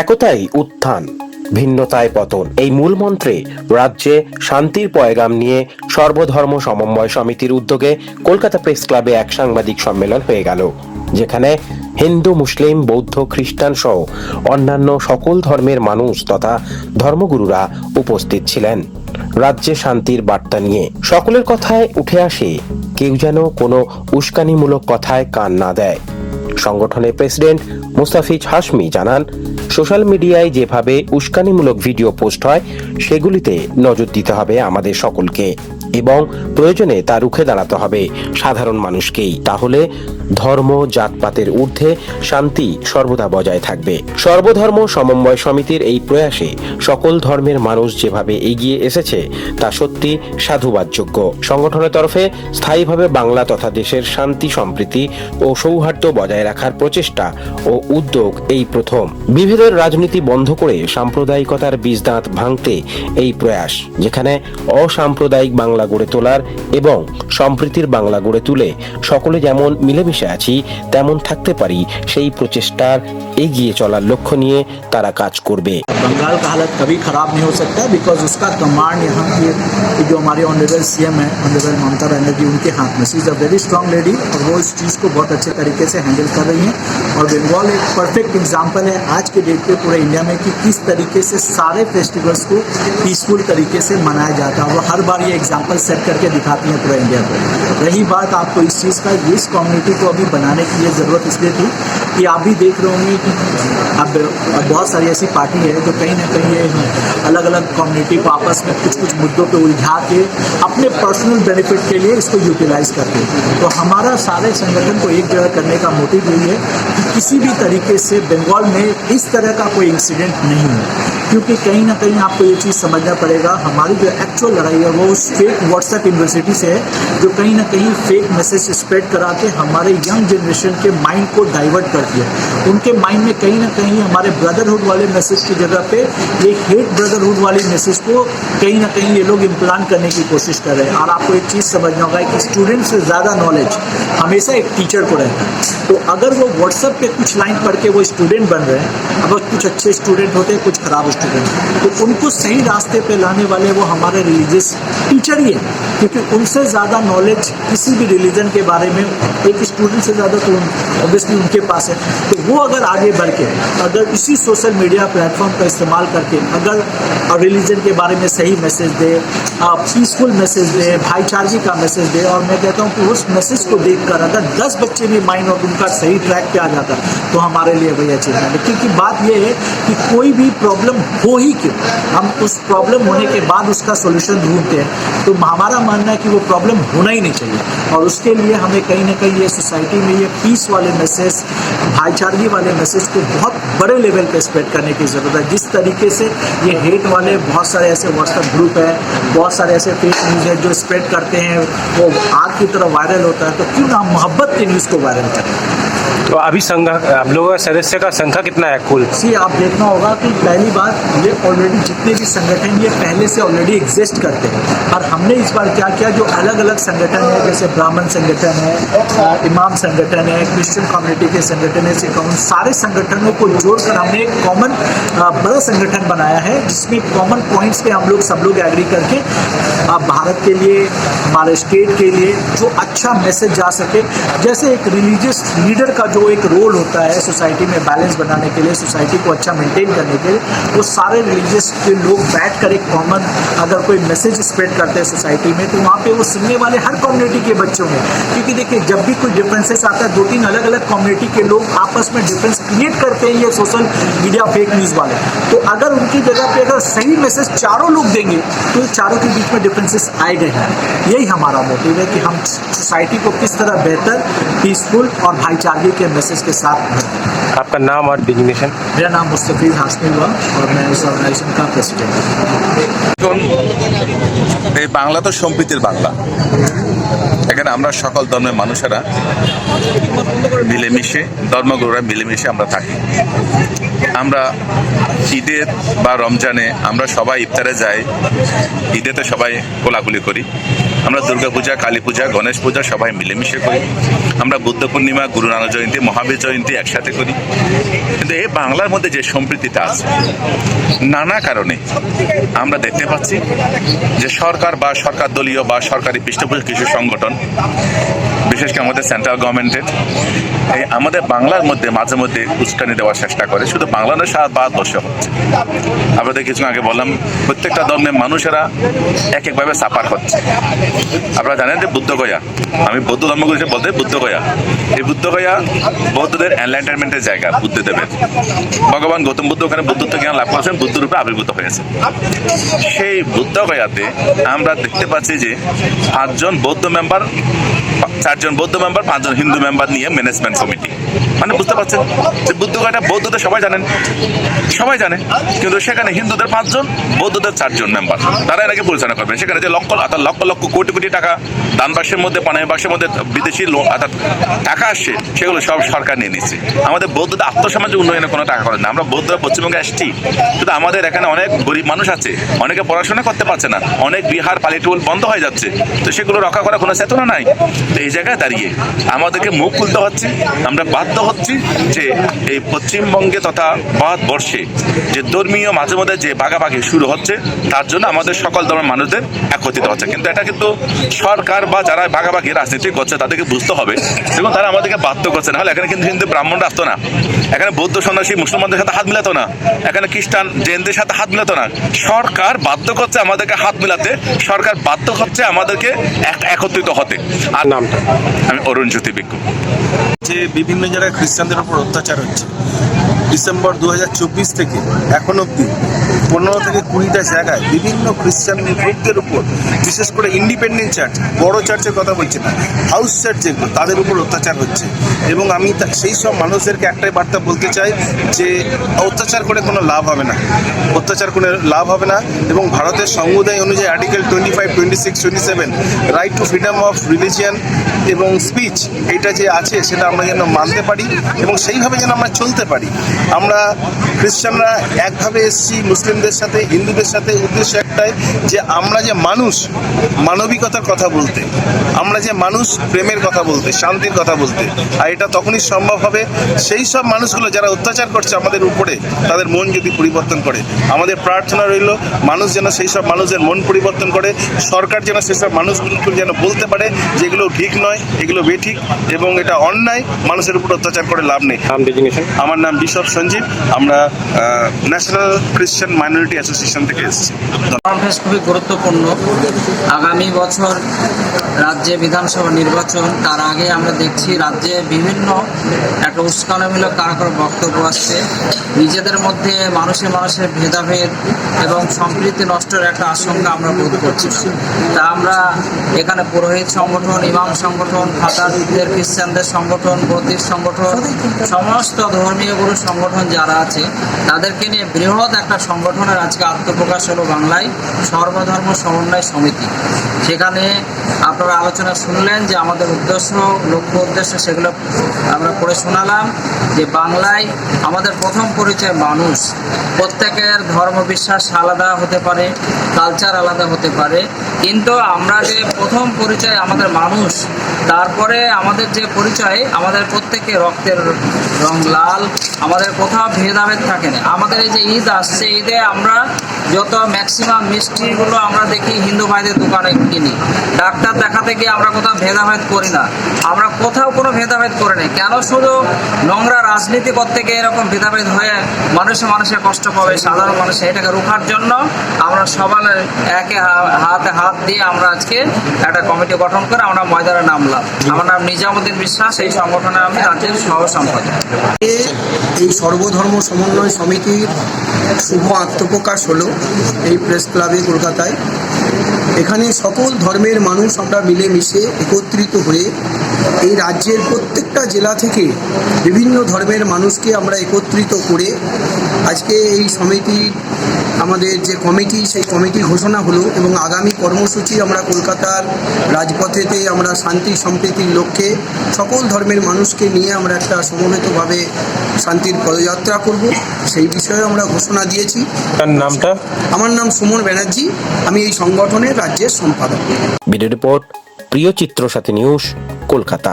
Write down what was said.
একতাই উত্থান, ভিন্নতায় পতন। এই মূল মন্ত্রে রাজ্যে শান্তির পয়গাম নিয়ে সর্বধর্ম সমন্বয় সমিতির উদ্যোগে কলকাতা প্রেস ক্লাবে এক সাংবাদিক সম্মেলন হয়ে গেল, যেখানে হিন্দু, মুসলিম, বৌদ্ধ, খ্রিস্টান সহ অন্যান্য সকল ধর্মের মানুষ তথা ধর্মগুরুরা উপস্থিত ছিলেন। রাজ্যে শান্তির বার্তা নিয়ে সকলের কথায় উঠে আসে, কেউ যেন কোনো উস্কানিমূলক কথায় কান না দেয়। সংগঠনের প্রেসিডেন্ট মুস্তাফিজ হাসমি জানান, সোশ্যাল মিডিয়ায় যেভাবে উস্কানিমূলক ভিডিও পোস্ট হয়, সেগুলিতে নজর দিতে হবে আমাদের সকলকে এবং প্রয়োজনে তা রুখে দাঁড়াতে হবে সাধারণ মানুষকেই। তাহলে ধর্ম, জাতপাতের ঊর্ধ্বে শান্তি সর্বদা বজায় থাকবে। সর্বধর্ম সমন্বয় সমিতির এই প্রয়াসে সকল ধর্মের মানুষ যেভাবে এগিয়ে এসেছে, তা সত্যি সাধুবাদযোগ্য। সংগঠনের তরফে স্থায়ীভাবে বাংলা তথা দেশের শান্তি, সম্প্রীতি ও সৌহার্দ্য বজায় রাখার প্রচেষ্টা ও উদ্যোগ এই প্রথম। বিভেদের রাজনীতি বন্ধ করে সাম্প্রদায়িকতার বীজদাঁত ভাঙতে এই প্রয়াস, যেখানে অসাম্প্রদায়িক বাংলা গড়ে তোলার এবং সম্প্রীতির বাংলা গড়ে তুলে সকলে যেমন মিলেমিশে আছি তেমন থাকতে পারি সেই প্রচেষ্টার এগিয়ে চলার লক্ষ্য নিয়ে তারা কাজ করবে बंगाल का हालत कभी ख़राब नहीं हो सकता है बिकॉज उसका कमांड यहाँ की की जो हमारे ऑनरेबल सीएम है ऑनरेबल ममता बनर्जी उनके हाथ में she is a very strong lady और वो इस चीज़ को बहुत अच्छे तरीके से हैंडल कर रही हैं और बंगाल एक परफेक्ट एग्जाम्पल है आज के डेट पे पूरे इंडिया में कि किस तरीके से सारे फेस्टिवल्स को पीसफुल तरीके से मनाया जाता है वो हर बार ये एग्जाम्पल सेट करके दिखाती हैं पूरे इंडिया को रही बात आपको इस चीज़ का इस कम्युनिटी को अभी बनाने की ये ज़रूरत इसलिए थी कि आप भी देख रहे होंगे कि अब बहुत सारी ऐसी पार्टी है जो कहीं ना कहीं ये अलग अलग कम्युनिटी को आपस में कुछ कुछ मुद्दों पे उलझा के अपने पर्सनल बेनिफिट के लिए इसको यूटिलाइज करते हैं। तो हमारा सारे संगठन को एक जगह करने का मोटिव यही है कि किसी भी तरीके से बंगाल में इस तरह का कोई इंसिडेंट नहीं है। क्योंकि कहीं ना कहीं आपको ये चीज़ समझना पड़ेगा, हमारी जो एक्चुअल लड़ाई है वो उस फेक व्हाट्सएप यूनिवर्सिटी से है, जो कहीं ना कहीं फेक मैसेज स्प्रेड करा के हमारे यंग जनरेशन के माइंड को डाइवर्ट कर दिया उनके माइंड में कहीं ना कहीं हमारे ब्रदरहुड वाले मैसेज की जगह पे ये हेट ब्रदरहुड वाले मैसेज को कहीं ना कहीं ये लोग इम्प्लान करने की कोशिश कर रहे हैं। और आपको एक चीज़ समझना होगा कि स्टूडेंट से ज़्यादा नॉलेज हमेशा एक टीचर को रहता है। तो अगर वो व्हाट्सएप पे कुछ लाइन पढ़ के वो स्टूडेंट बन रहे हैं, अब कुछ अच्छे स्टूडेंट होते हैं, कुछ खराब स्टूडेंट तो उनको सही रास्ते पे लाने वाले वो हमारे रिलीजियस टीचर ही है। क्योंकि उनसे ज़्यादा नॉलेज किसी भी रिलीजन के बारे में एक स्टूडेंट से ज़्यादा तो ऑब्वियसली उनके पास है। तो वो अगर आगे बढ़ के, अगर इसी सोशल मीडिया प्लेटफॉर्म का इस्तेमाल करके, अगर रिलीजन के बारे में सही मैसेज दे पीसफुल मैसेज दे भाईचारगी का मैसेज दे, और मैं कहता हूँ कि उस मैसेज को देखकर अगर दस बच्चे भी माइंड और उनका सही ट्रैक पे आ जाता तो हमारे लिए वही अचीवमेंट है। क्योंकि बात यह है कि कोई भी प्रॉब्लम हो ही क्यों? हम उस प्रॉब्लम होने के बाद उसका सोल्यूशन ढूंढते हैं। तो हमारा मानना है कि वो प्रॉब्लम होना ही नहीं चाहिए। और उसके लिए हमें कहीं ना कहीं ये सोसाइटी में ये पीस वाले मैसेज भाईचारगी वाले मैसेज को बहुत बड़े लेवल पे स्प्रेड करने की ज़रूरत है। जिस तरीके से ये हेट वाले बहुत सारे ऐसे व्हाट्सएप ग्रुप है, बहुत सारे ऐसे फेक न्यूज़ है जो स्प्रेड करते हैं, वो आग की तरह वायरल होता है तो क्यों ना मोहब्बत के न्यूज़ को वायरल करें? तो अभी संघ आप लोगों का सदस्य का संख्या कितना है कुल? सी, आप देखना होगा कि पहली बात, ये ऑलरेडी जितने भी संगठन ये पहले से ऑलरेडी एग्जिस्ट करते हैं। और हमने इस बार क्या किया, जो अलग अलग संगठन है, जैसे ब्राह्मण संगठन है इमाम संगठन है क्रिश्चियन कम्युनिटी के संगठन है सिख सारे संगठनों को जोड़कर हमने एक कॉमन बड़ा संगठन बनाया है, जिसमें कॉमन पॉइंट्स पे हम लोग सब लोग एग्री करके भारत के लिए, हमारे स्टेट के लिए जो अच्छा मैसेज जा सके। जैसे एक रिलीजियस लीडर का जो एक रोल होता है सोसाइटी में बैलेंस बनाने के लिए सोसाइटी को अच्छा मेंटेन करने के लिए, वो सारे रिलीजियस के लोग बैठ कर एक कॉमन अगर कोई मैसेज स्प्रेड करते हैं सोसाइटी में तो वहाँ पे वो सुनने वाले हर कम्युनिटी के बच्चों में। क्योंकि देखिए, जब भी कोई डिफरेंसेस आता है दो तीन अलग अलग कम्युनिटी के लोग आपस में डिफरेंस क्रिएट करते हैं ये सोशल मीडिया फेक न्यूज़ वाले। तो अगर उनकी जगह पे अगर सही मैसेज चारों लोग देंगे तो चारों के बीच में डिफरेंसेस गए हैं। यही हमारा मोटिव है कि हम सोसाइटी को किस तरह बेहतर पीसफुल और भाईचारगी के मैसेज के साथ बढ़ाएं। आपका नाम और डिग्नेशन मेरा नाम मुस्तफीज हाशमी हुआ और मैं इस ऑर्गेनाइजेशन का प्रेसिडेंट हूँ এখন এই বাংলা তো সম্প্রীতির বাংলা এখানে আমরা সকল ধর্মের মানুষেরা মিলেমিশে, ধর্মগুরুরা মিলেমিশে আমরা থাকি। আমরা ঈদের বা রমজানে আমরা সবাই ইফতারে যাই, ঈদেতে সবাই কোলাকুলি করি। আমরা দুর্গা পূজা, কালী পূজা, গণেশ পূজা সবাই মিলেমিশে করি। আমরা বুদ্ধ পূর্ণিমা, গুরু নানক জয়ন্তী, মহাবীর জয়ন্তী একসাথে করি। কিন্তু এই বাংলার মধ্যে যে সম্প্রীতিটা আছে, নানা কারণে আমরা দেখতে পাচ্ছি যে সরকার বা সরকার দলীয় বা সরকারি পৃষ্ঠপোষক কিছু সংগঠন। বিশেষ করে আমাদের সেন্ট্রাল গভর্নমেন্টের এই আমাদের বাংলার মধ্যে মাঝে মধ্যে উস্কানি দেওয়ার চেষ্টা করে। শুধু বাংলা নয়, সারা ভারতবর্ষে হচ্ছে। আপনাদের কিছু আগে বললাম, প্রত্যেকটা ধর্মের মানুষেরা এক একভাবে সাফার হচ্ছে আপনারা জানেন যে বুদ্ধগয়া আমি বৌদ্ধ ধর্মগুলি বলতে বুদ্ধগয়া এই বুদ্ধগয়া বৌদ্ধদের এনলাইটেনমেন্টের জায়গা, বুদ্ধদেবের। ভগবান গৌতম বুদ্ধ ওখানে বুদ্ধত্ব জ্ঞান লাভ করেছেন, বুদ্ধ রূপে আবির্ভূত হয়েছে। সেই বুদ্ধগয়াতে আমরা দেখতে পাচ্ছি যে পাঁচজন বৌদ্ধ মেম্বার চারজন বৌদ্ধ মেম্বার, পাঁচজন হিন্দু মেম্বার নিয়ে ম্যানেজমেন্ট কমিটি মানে বুঝতে পারছেন? যে বুদ্ধগয়াটা বৌদ্ধদের সবাই জানেন। সবাই জানে। কিন্তু সেখানে হিন্দুদের পাঁচজন, বৌদ্ধদের চারজন মেম্বার তারা এটাকে পরিচালনা করবেন সেখানে যে লক্ষ অর্থাৎ লক্ষ লক্ষ কোটি কোটি টাকা দান বাক্সের মধ্যে পানামি বাক্সের মধ্যে, বিদেশি অর্থাৎ টাকা আসছে সেগুলো সব সরকার নিয়ে নিচ্ছে। আমাদের বৌদ্ধদের আত্মসমাজের উন্নয়নে কোনো টাকা করেন না আমরা বৌদ্ধরা পশ্চিমবঙ্গে আসছি কিন্তু আমাদের এখানে অনেক গরিব মানুষ আছে। অনেকে পড়াশোনা করতে পারছে না। অনেক বিহার পালিটুল বন্ধ হয়ে যাচ্ছে। তো সেগুলো রক্ষা করার কোনো চেতনা নাই। এই জায়গায় দাঁড়িয়ে আমাদেরকে মুখ খুলতে হচ্ছে। আমরা বাধ্য হচ্ছি যে এই পশ্চিমবঙ্গে তথা ভারতবর্ষে যে ধর্মীয় মাঝে মধ্যে যে ভাগাভাগি শুরু হচ্ছে, তার জন্য আমাদের সকল ধর্মের মানুষদের একত্রিত হচ্ছে। কিন্তু এটা কিন্তু সরকার বা যারা ভাগাভাগি রাজনীতি করছে, তাদেরকে বুঝতে হবে। এবং তারা আমাদেরকে বাধ্য করছে। না হলে এখানে কিন্তু হিন্দু ব্রাহ্মণরা আসতো না। এখানে বৌদ্ধ সন্ন্যাসী, মুসলমানদের সাথে হাত মিলাতো না। এখানে খ্রিস্টান জৈনদের সাথে হাত মিলাতো না। সরকার বাধ্য করছে আমাদেরকে হাত মিলাতে। সরকার বাধ্য হচ্ছে আমাদেরকে এক- একত্রিত হতে। আর নামটা। আমি অরুণ জ্যোতি বিজ্ঞ যে বিভিন্ন জায়গায় খ্রিস্টানদের উপর অত্যাচার হচ্ছে ডিসেম্বর দু হাজার চব্বিশ থেকে এখন অবধি পনেরো থেকে কুড়িটা জায়গায় বিভিন্ন খ্রিস্টান গ্রুপদের উপর, বিশেষ করে ইন্ডিপেন্ডেন্ট চার্চ, বড় চার্চের কথা বলছি না, হাউস চার্চ যেগুলো, তাদের উপর অত্যাচার হচ্ছে। এবং আমি সেই সব মানুষদেরকে একটাই বার্তা বলতে চাই যে, অত্যাচার করে কোনো লাভ হবে না। অত্যাচার করে লাভ হবে না এবং ভারতের সংবিধান অনুযায়ী article twenty five twenty six twenty seven right to freedom of religion এবং স্পিচ এটা যে আছে, সেটা আমরা যেন মানতে পারি এবং সেইভাবে যেন আমরা চলতে পারি। আমরা খ্রিস্টানরা একভাবে এসেছি মুসলিমদের সাথে হিন্দুদের সাথে। উদ্দেশ্য একটাই যে আমরা যে মানুষ মানবিকতার কথা বলতে আমরা যে মানুষ প্রেমের কথা বলতে শান্তির কথা বলতে আর এটা তখনই সম্ভব হবে সেই সব মানুষগুলো যারা অত্যাচার করছে আমাদের উপরে তাদের মন যদি পরিবর্তন করে। আমাদের প্রার্থনা রইল মানুষ যেন সেই সব মানুষের মন পরিবর্তন করে সরকার যেন সেই সব মানুষগুলোকে যেন বলতে পারে যে এগুলো ঠিক নয় এগুলো বেঠিক এবং এটা অন্যায় মানুষের উপর অত্যাচার করে লাভ নেই। আমার নাম বিশপ সঞ্জীব। আমরা ন্যাশনাল খ্রিস্টান মাইনরিটি অ্যাসোসিয়েশন থেকে এসেছি। কনফারেন্স খুবই গুরুত্বপূর্ণ। আগামী বছর রাজ্যে বিধানসভা নির্বাচন, তার আগে আমরা দেখছি রাজ্যে বিভিন্ন একটা উস্কানিমূলক কারাকর বক্তব্য আসছে। নিজেদের মধ্যে মানুষের মানুষের ভেদাভেদ এবং সম্প্রীতি নষ্টের একটা আশঙ্কা আমরা বোধ করছি তা আমরা এখানে পুরোহিত সংগঠন, ইমাম সংগঠন খাতারদের খ্রিস্টানদের সংগঠন বৌদ্ধিক সংগঠন, সমস্ত ধর্মীয় গুরু সংগঠন যারা আছে, তাদেরকে নিয়ে বৃহৎ একটা সংগঠনের আজকে আত্মপ্রকাশ হলো বাংলায় সর্বধর্ম সমন্বয় সমিতি। সেখানে আপনারা আলোচনা শুনলেন যে আমাদের উদ্দেশ্য, লক্ষ্য উদ্দেশ্য সেগুলো আমরা পড়ে শোনালাম যে বাংলায় আমাদের প্রথম পরিচয় মানুষ। প্রত্যেকের ধর্ম বিশ্বাস আলাদা হতে পারে কালচার আলাদা হতে পারে, কিন্তু আমরা যে প্রথম পরিচয় আমাদের মানুষ, তারপরে আমাদের যে পরিচয়, আমাদের প্রত্যেকে রক্তের রং লাল, আমাদের কোথাও ভেদাভেদ থাকে না আমাদের এই যে ঈদ আসছে ঈদে আমরা যত ম্যাক্সিমাম মিষ্টিগুলো আমরা দেখি হিন্দু ভাইদের দোকানে কিনি, ডাক্তার দেখাতে গিয়ে আমরা কোথাও ভেদাভেদ করি না। আমরা কোথাও কোনো ভেদাভেদ করি না। কেন শুধু নোংরা রাজনীতি করতে গিয়ে এরকম ভেদাভেদ হয়ে মানুষে মানুষের কষ্ট পাবে, সাধারণ মানুষ? এটাকে রোখার জন্য আমরা সবাই একে হাতে হাত দিয়ে আমরা আজকে একটা কমিটি গঠন করে আমরা ময়দানে নামলাম। আমার নাম নিজামুদ্দিন বিশ্বাস, এই সংগঠনে আমি রাজ্যের সহ সম্পাদক এই সর্বধর্ম সমন্বয় সমিতির শুভ আত্মপ্রকাশ হলো। এই প্রেস ক্লাবে কলকাতায় এখানে সকল ধর্মের মানুষ আমরা মিলেমিশে একত্রিত হয়ে এই রাজ্যের প্রত্যেকটা জেলা থেকে বিভিন্ন ধর্মের মানুষকে আমরা একত্রিত করে আজকে এই সমিতি আমাদের যে কমিটি সেই কমিটি ঘোষণা হলো এবং আগামী কর্মসূচি আমরা কলকাতার রাজপথেতে আমরা শান্তি সম্প্রীতির লক্ষ্যে সকল ধর্মের মানুষকে নিয়ে আমরা একটা সমবেতভাবে শান্তির পদযাত্রা করব। সেই বিষয়ে আমরা ঘোষণা দিয়েছি। তার নামটা? আমার নাম সুমন ব্যানার্জি। আমি এই সংগঠনের রাজ্যের সম্পাদক। ভিডিও রিপোর্ট প্রিয় চিত্র সাথী নিউজ কলকাতা।